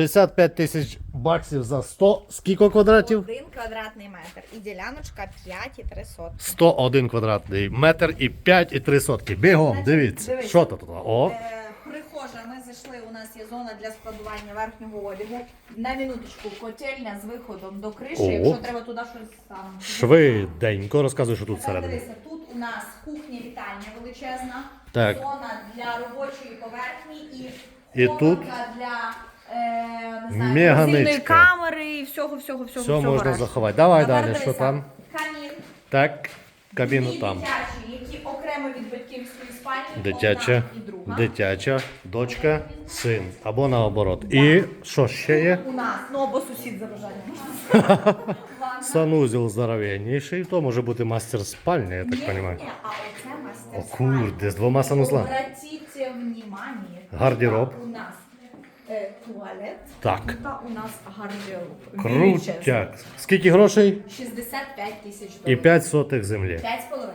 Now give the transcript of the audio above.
65 тисяч баксів за 100. Скільки квадратів? Один квадратний метр. І діляночка 5,3 сотки. 101 квадратний метр і 5 і 3 сотки. Бігом, дивіться. дивись. Що тут? О, Е, Прихожа, ми зайшли, у нас є зона для складування верхнього одягу. На минуточку, котельня з виходом до криші, О. якщо треба туди щось ставимо. швиденько розказуй, що тут Тепер всередині. дивися, тут у нас кухня вітальня величезна, Так. зона для робочої поверхні і, І тут е, не знаю, морозильної камери і всього, всього, всього. Все всього можна решти. заховати. Давай Тепер далі, що там? Камін. Так, кабіну Дві там. дитячі, які окремо від батьківської спальні, Дитяча, одна і друга. дитяча, дочка, син. Або наоборот. І що ще є? У нас, ну або сусід за бажанням. Ванна. Санузел здоровенніший, то може бути мастер спальня, я так розумію. ні, а оце мастер О, курде, з двома санузлами. Обратите внимание. Гардероб. Туалет. Так. Та у нас гардероб. Крутяк. Скільки грошей? 65 тисяч І доларів. 5 сотих землі. 5,5.